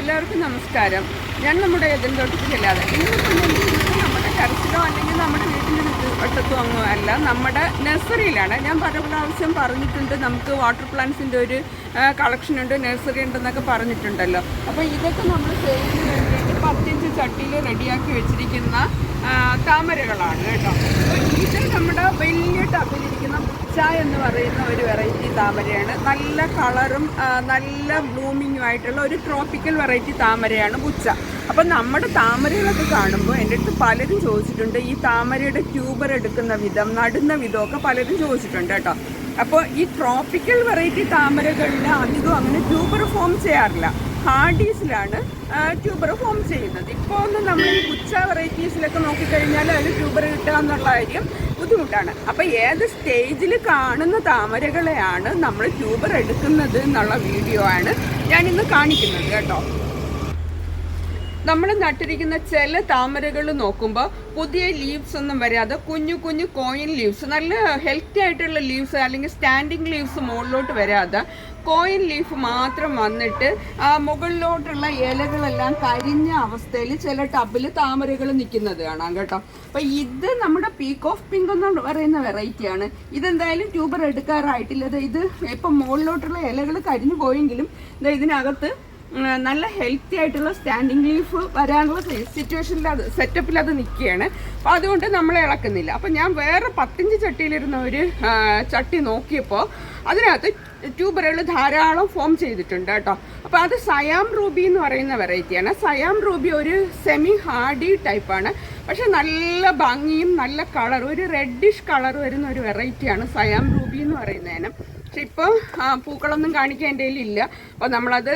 എല്ലാവർക്കും നമസ്കാരം. ഞാൻ നമ്മുടെ ഞാൻ ഇരിക്കുന്നത് നമ്മുടെ ടെറസിലോ അല്ലെങ്കിൽ നമ്മുടെ വീട്ടിന്റെ ചുറ്റുവട്ടത്തോ ഒന്നും അല്ല. നമ്മുടെ നഴ്സറിയിലാണ്. ഞാൻ പല പ്രാവശ്യം പറഞ്ഞിട്ടുണ്ട്. നമുക്ക് വാട്ടർ പ്ലാന്റ്സിന്റെ ഒരു കളക്ഷൻ ഉണ്ട് നഴ്സറി ഉണ്ടെന്നൊക്കെ പറഞ്ഞിട്ടുണ്ടല്ലോ. അപ്പോൾ ഇതൊക്കെ നമ്മൾ സെയിലിന് വേണ്ടിയിട്ട് പത്തിഞ്ച് ചട്ടിയിൽ റെഡിയാക്കി വെച്ചിരിക്കുന്ന താമരകളാണ് കേട്ടോ. ഇത് നമ്മുടെ വലിയ ടബിലിരിക്കുന്ന പുച്ച എന്ന് പറയുന്ന ഒരു വെറൈറ്റി താമരയാണ്. നല്ല കളറും നല്ല ബ്ലൂമിങ്ങും ആയിട്ടുള്ള ഒരു ട്രോപ്പിക്കൽ വെറൈറ്റി താമരയാണ് പുച്ച. അപ്പം നമ്മുടെ താമരകളൊക്കെ കാണുമ്പോൾ എന്റെ അടുത്ത് പലരും ചോദിച്ചിട്ടുണ്ട് ഈ താമരയുടെ ട്യൂബർ എടുക്കുന്ന വിധം നടുന്ന വിധമൊക്കെ പലരും ചോദിച്ചിട്ടുണ്ട് കേട്ടോ. അപ്പോൾ ഈ ട്രോപ്പിക്കൽ വെറൈറ്റി താമരകളിൽ അധികം അങ്ങനെ ട്യൂബർ ഫോം ചെയ്യാറില്ല. ഹാർഡീസിലാണ് ട്യൂബർ ഫോം ചെയ്യുന്നത്. ഇപ്പോൾ ഒന്ന് നമ്മൾ ഈ ഉച്ച വെറൈറ്റീസിലൊക്കെ നോക്കിക്കഴിഞ്ഞാൽ അതിൽ ട്യൂബർ കിട്ടുക എന്നുള്ള കാര്യം ബുദ്ധിമുട്ടാണ്. അപ്പോൾ ഏത് സ്റ്റേജിൽ കാണുന്ന താമരകളെയാണ് നമ്മൾ ട്യൂബർ എടുക്കുന്നത് എന്നുള്ള വീഡിയോ ആണ് ഞാനിന്ന് കാണിക്കുന്നത് കേട്ടോ. നമ്മൾ നട്ടിരിക്കുന്ന ചില താമരകൾ നോക്കുമ്പോൾ പുതിയ ലീവ്സ് ഒന്നും വരാതെ കുഞ്ഞു കുഞ്ഞു കോയിൻ ലീവ്സ് നല്ല ഹെൽത്തി ആയിട്ടുള്ള ലീവ്സ് അല്ലെങ്കിൽ സ്റ്റാൻഡിങ് ലീവ്സ് മുകളിലോട്ട് വരാതെ കോയിൻ ലീഫ് മാത്രം വന്നിട്ട് ആ മുകളിലോട്ടുള്ള ഇലകളെല്ലാം കരിഞ്ഞ അവസ്ഥയിൽ ചില ടബിൽ താമരകൾ നിൽക്കുന്നത് കാണാം കേട്ടോ. അപ്പം ഇത് നമ്മുടെ പീക്ക് ഓഫ് പിങ്ക് എന്ന് പറയുന്ന വെറൈറ്റിയാണ് ഇതെന്തായാലും ട്യൂബർ എടുക്കാറായിട്ടില്ല. ഇത് ഇപ്പം മുകളിലോട്ടുള്ള ഇലകൾ കരിഞ്ഞു പോയെങ്കിലും ഇതിനകത്ത് നല്ല ഹെൽത്തി ആയിട്ടുള്ള സ്റ്റാൻഡിങ് ലീഫ് വരാനുള്ള സിറ്റുവേഷനിൽ അത് സെറ്റപ്പിൽ അത് നിൽക്കുകയാണ്. അപ്പോൾ അതുകൊണ്ട് നമ്മൾ ഇളക്കുന്നില്ല. അപ്പം ഞാൻ വേറെ പത്തിഞ്ച് ചട്ടിയിലിരുന്ന ഒരു ചട്ടി നോക്കിയപ്പോൾ അതിനകത്ത് ട്യൂബറുകൾ ധാരാളം ഫോം ചെയ്തിട്ടുണ്ട് കേട്ടോ. അപ്പോൾ അത് സയാം റൂബി എന്ന് പറയുന്ന വെറൈറ്റിയാണ് സയാം റൂബി ഒരു സെമി ഹാർഡി ടൈപ്പാണ് പക്ഷെ നല്ല ഭംഗിയും നല്ല കളർ ഒരു റെഡിഷ് കളർ വരുന്ന ഒരു വെറൈറ്റിയാണ് സയാം റൂബി എന്ന് പറയുന്നതിന്. പക്ഷെ ഇപ്പോൾ പൂക്കളൊന്നും കാണിക്കാൻ എന്റെ കയ്യിലില്ല അപ്പോൾ നമ്മളത്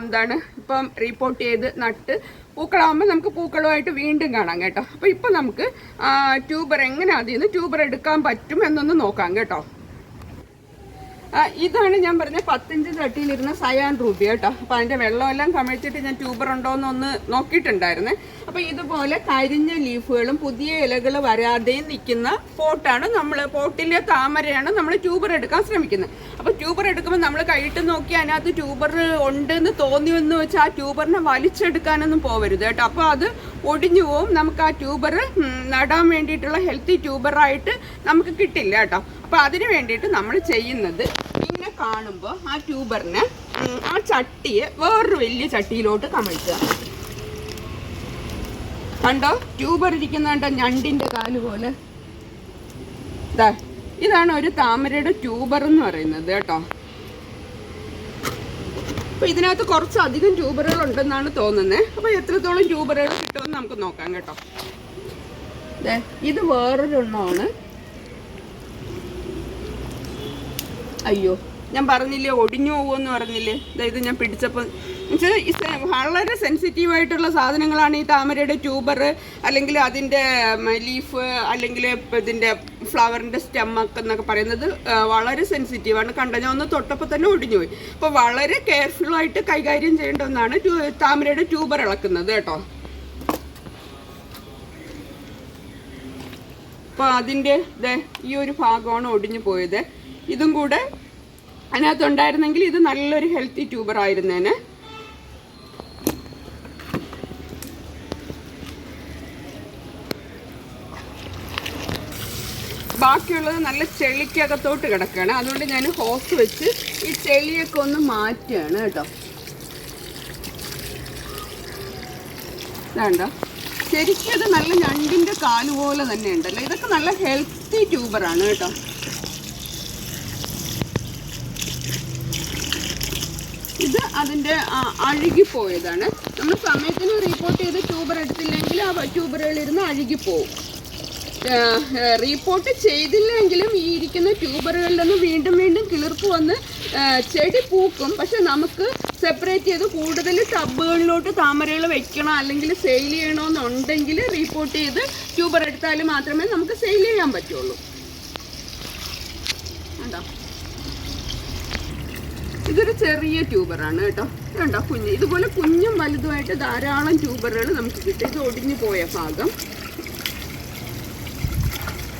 എന്താണ് ഇപ്പം റീപ്പോർട്ട് ചെയ്ത് നട്ട് പൂക്കളാകുമ്പോൾ നമുക്ക് പൂക്കളുമായിട്ട് വീണ്ടും കാണാം കേട്ടോ. അപ്പോൾ ഇപ്പോൾ നമുക്ക് ട്യൂബർ എങ്ങനെ അതിൽ നിന്ന് ട്യൂബർ എടുക്കാൻ പറ്റും എന്നൊന്ന് നോക്കാം കേട്ടോ. ഇതാണ് ഞാൻ പറഞ്ഞ പത്തിഞ്ച് ചട്ടിയിലിരുന്ന സയാൻ റൂബി കേട്ടോ. അപ്പോൾ അതിന്റെ വെള്ളമെല്ലാം കമിഴ്ത്തിട്ട് ഞാൻ ട്യൂബർ ഉണ്ടോ എന്നൊന്ന് നോക്കിയിട്ടുണ്ടായിരുന്നു. അപ്പോൾ ഇതുപോലെ കരിഞ്ഞ ലീഫുകളും പുതിയ ഇലകൾ വരാതെയും നിൽക്കുന്ന പോട്ടാണ് നമ്മൾ പോട്ടിലെ താമരയാണ് നമ്മൾ ട്യൂബർ എടുക്കാൻ ശ്രമിക്കുന്നത്. അപ്പോൾ ട്യൂബർ എടുക്കുമ്പോൾ നമ്മൾ കൈയിട്ട് നോക്കി അതിനകത്ത് ട്യൂബർ ഉണ്ടെന്ന് തോന്നിയെന്ന് വെച്ചാൽ ആ ട്യൂബറിനെ വലിച്ചെടുക്കാനൊന്നും പോവരുത് കേട്ടോ. അപ്പോൾ അത് ഒടിഞ്ഞു പോവും. നമുക്ക് ആ ട്യൂബർ നടാൻ വേണ്ടിയിട്ടുള്ള ഹെൽത്തി ട്യൂബറായിട്ട് നമുക്ക് കിട്ടില്ല കേട്ടോ. അപ്പോൾ അതിന് വേണ്ടിയിട്ട് നമ്മൾ ചെയ്യുന്നത് കാണുമ്പോൾ ആ ട്യൂബറിനെ ആ ചട്ടിയെ വേറൊരു വലിയ ചട്ടിയിലോട്ട് കമഴ്ത്തുക. കണ്ടോ? ട്യൂബർ ഇരിക്കുന്ന കണ്ടോ ഞണ്ടിന്റെ കാൽ പോലെ? ഇതാണ് ഒരു താമരയുടെ ട്യൂബർ എന്ന് പറയുന്നത് കേട്ടോ. അപ്പൊ ഇതിനകത്ത് കുറച്ചധികം ട്യൂബറുകൾ ഉണ്ടെന്നാണ് തോന്നുന്നത് അപ്പൊ എത്രത്തോളം ട്യൂബറുകൾ കിട്ടുമെന്ന് നമുക്ക് നോക്കാം കേട്ടോ. ഇത് വേറൊരെണ്ണമാണ്. അയ്യോ ഞാൻ പറഞ്ഞില്ലേ ഒടിഞ്ഞു പോകുമെന്ന് പറഞ്ഞില്ലേ? അതായത് ഞാൻ പിടിച്ചപ്പോൾ വളരെ സെൻസിറ്റീവ് ആയിട്ടുള്ള സാധനങ്ങളാണ് ഈ താമരയുടെ ട്യൂബർ അല്ലെങ്കിൽ അതിന്റെ ലീഫ് അല്ലെങ്കിൽ ഇതിന്റെ ഫ്ലവറിന്റെ സ്റ്റെമ്മൊക്കെ എന്നൊക്കെ പറയുന്നത് വളരെ സെൻസിറ്റീവാണ് കണ്ട ഞാൻ ഒന്ന് തൊട്ടപ്പോൾ തന്നെ ഒടിഞ്ഞു പോയി. അപ്പോൾ വളരെ കെയർഫുൾ ആയിട്ട് കൈകാര്യം ചെയ്യേണ്ട ഒന്നാണ് താമരയുടെ ട്യൂബർ ഇളക്കുന്നത് കേട്ടോ. അപ്പോൾ അതിന്റെ ഈ ഒരു ഭാഗമാണ് ഒടിഞ്ഞു പോയത്. ഇതും കൂടെ അതിനകത്തുണ്ടായിരുന്നെങ്കിൽ ഇത് നല്ലൊരു ഹെൽത്തി ട്യൂബർ ആയിരുന്നേനെ. ബാക്കിയുള്ളത് നല്ല ചെളിക്കകത്തോട്ട് കിടക്കുകയാണ്. അതുകൊണ്ട് ഞാൻ ഹോസ് വെച്ച് ഈ ചെളിയൊക്കെ ഒന്ന് മാറ്റുകയാണ് കേട്ടോ. വേണ്ട ശരിക്കും ഇത് നല്ല ഞണ്ടിന്റെ കാൽ പോലെ തന്നെ ഉണ്ടല്ലോ. ഇതൊക്കെ നല്ല ഹെൽത്തി ട്യൂബറാണ് കേട്ടോ. ഇത് അതിന്റെ അഴുകിപ്പോയതാണ്. നമ്മൾ സമയത്തിന് റിപ്പോർട്ട് ചെയ്ത് ട്യൂബർ എടുത്തില്ലെങ്കിൽ ആ ട്യൂബറുകളിരുന്ന് അഴുകിപ്പോവും. റീപ്പോർട്ട് ചെയ്തില്ലെങ്കിലും ഈ ഇരിക്കുന്ന ട്യൂബറുകളിൽ നിന്ന് വീണ്ടും വീണ്ടും കിളിർപ്പ് വന്ന് ചെടി പൂക്കും. പക്ഷെ നമുക്ക് സെപ്പറേറ്റ് ചെയ്ത് കൂടുതൽ ടബുകളിലോട്ട് താമരകൾ വെക്കണം അല്ലെങ്കിൽ സെയിൽ ചെയ്യണമെന്നുണ്ടെങ്കിൽ റീപ്പോർട്ട് ചെയ്ത് ട്യൂബർ എടുത്താൽ മാത്രമേ നമുക്ക് സെയിൽ ചെയ്യാൻ പറ്റുള്ളൂ. കണ്ടോ? ഇതൊരു ചെറിയ ട്യൂബറാണ് കേട്ടോ. കണ്ടോ? കുഞ്ഞ് ഇതുപോലെ കുഞ്ഞും വലുതുമായിട്ട് ധാരാളം ട്യൂബറുകൾ നമുക്ക് കിട്ടും. ഇത് ഒടിഞ്ഞു പോയ ഭാഗം.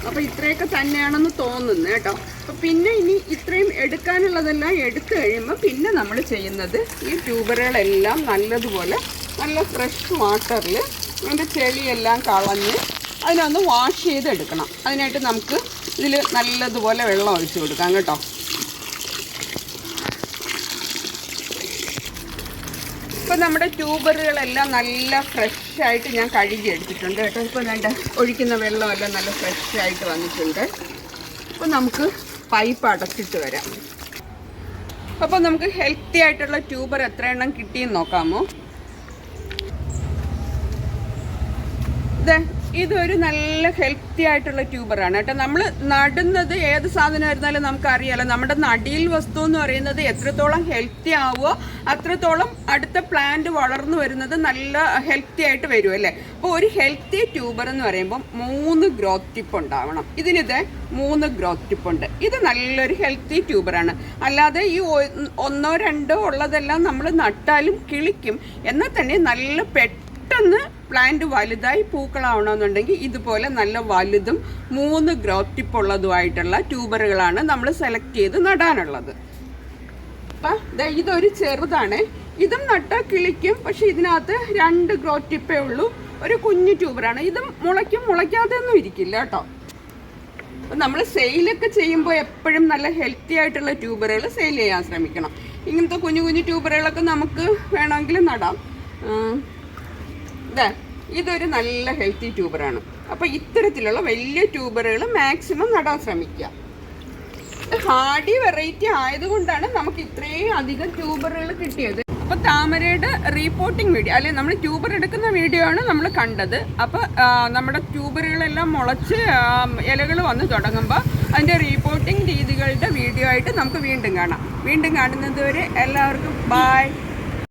അപ്പോൾ ഇത്രയൊക്കെ തന്നെയാണെന്ന് തോന്നുന്നു കേട്ടോ. അപ്പം പിന്നെ ഇനി ഇത്രയും എടുക്കാനുള്ളതെല്ലാം എടുത്തു കഴിയുമ്പോൾ പിന്നെ നമ്മൾ ചെയ്യുന്നത് ഈ ട്യൂബറുകളെല്ലാം നല്ലതുപോലെ നല്ല ഫ്രഷ് വാട്ടറിൽ അതിന്റെ ചെളിയെല്ലാം കളഞ്ഞ് അതിനൊന്ന് വാഷ് ചെയ്തെടുക്കണം. അതിനായിട്ട് നമുക്ക് ഇതിൽ നല്ലതുപോലെ വെള്ളം ഒഴിച്ചു കൊടുക്കാം കേട്ടോ. ഇപ്പം നമ്മുടെ ട്യൂബറുകളെല്ലാം നല്ല ഫ്രഷ് ആയിട്ട് ഞാൻ കഴുകി എടുത്തിട്ടുണ്ട് കേട്ടോ. ഇപ്പോൾ വേണ്ട ഒഴിക്കുന്ന വെള്ളമെല്ലാം നല്ല ഫ്രഷ് ആയിട്ട് വന്നിട്ടുണ്ട്. അപ്പോൾ നമുക്ക് പൈപ്പ് അടച്ചിട്ട് വരാം. അപ്പോൾ നമുക്ക് ഹെൽത്തി ആയിട്ടുള്ള ട്യൂബർ എത്ര എണ്ണം കിട്ടിയെന്ന് നോക്കാമോ? ദേ, ഇതൊരു നല്ല ഹെൽത്തി ആയിട്ടുള്ള ട്യൂബറാണ് കേട്ടോ. നമ്മൾ നടുന്നത് ഏത് സാധനമായിരുന്നാലും നമുക്കറിയാലോ. നമ്മുടെ നടിയിൽ വസ്തു എന്ന് പറയുന്നത് എത്രത്തോളം ഹെൽത്തി ആവുമോ അത്രത്തോളം അടുത്ത പ്ലാന്റ് വളർന്നു വരുന്നത് നല്ല ഹെൽത്തി ആയിട്ട് വരും അല്ലേ? അപ്പോൾ ഒരു ഹെൽത്തി ട്യൂബർ എന്ന് പറയുമ്പോൾ മൂന്ന് ഗ്രോത്ത് ടിപ്പ് ഉണ്ടാവണം. ഇതിനിത് മൂന്ന് ഗ്രോത്ത് ടിപ്പ് ഉണ്ട്. ഇത് നല്ലൊരു ഹെൽത്തി ട്യൂബറാണ് അല്ലാതെ ഈ ഒന്നോ രണ്ടോ ഉള്ളതെല്ലാം നമ്മൾ നട്ടാലും കിളിക്കും. എന്നാൽ തന്നെ നല്ല പെട്ടെന്ന് പ്ലാന്റ് വലുതായി പൂക്കളാവണമെന്നുണ്ടെങ്കിൽ ഇതുപോലെ നല്ല വലുതും മൂന്ന് ഗ്രോത്ത് ടിപ്പ് ഉള്ളതുമായിട്ടുള്ള ട്യൂബറുകളാണ് നമ്മൾ സെലക്ട് ചെയ്ത് നടാനുള്ളത്. അപ്പം ഇതൊരു ചെറുതാണ്. ഇതും നട്ടാൽ കിളിക്കും പക്ഷെ ഇതിനകത്ത് രണ്ട് ഗ്രോത്ത് ടിപ്പേ ഉള്ളൂ. ഒരു കുഞ്ഞു ട്യൂബറാണ് ഇതും മുളയ്ക്കും മുളയ്ക്കാതെ ഒന്നും ഇരിക്കില്ല കേട്ടോ. അപ്പം നമ്മൾ സെയിലൊക്കെ ചെയ്യുമ്പോൾ എപ്പോഴും നല്ല ഹെൽത്തി ആയിട്ടുള്ള ട്യൂബറുകൾ സെയിൽ ചെയ്യാൻ ശ്രമിക്കണം. ഇങ്ങനത്തെ കുഞ്ഞു കുഞ്ഞു ട്യൂബറുകളൊക്കെ നമുക്ക് വേണമെങ്കിൽ നടാം. ദേ, ഇതൊരു നല്ല ഹെൽത്തി ട്യൂബറാണ് അപ്പോൾ ഇത്തരത്തിലുള്ള വലിയ ട്യൂബറുകൾ മാക്സിമം നടാൻ ശ്രമിക്കുക ഹാർഡി വെറൈറ്റി ആയതുകൊണ്ടാണ് നമുക്ക് ഇത്രയും അധികം ട്യൂബറുകൾ കിട്ടിയത്. അപ്പോൾ താമരയുടെ റീപോർട്ടിംഗ് വീഡിയോ അല്ലെ നമ്മൾ ട്യൂബർ എടുക്കുന്ന വീഡിയോ ആണ് നമ്മൾ കണ്ടത്. അപ്പോൾ നമ്മുടെ ട്യൂബറുകളെല്ലാം മുളച്ച് ഇലകൾ വന്ന് തുടങ്ങുമ്പോൾ അതിന്റെ റീപോർട്ടിംഗ് രീതികളുടെ വീഡിയോ ആയിട്ട് നമുക്ക് വീണ്ടും കാണാം. വീണ്ടും കാണുന്നത് വരെ എല്ലാവർക്കും ബായ്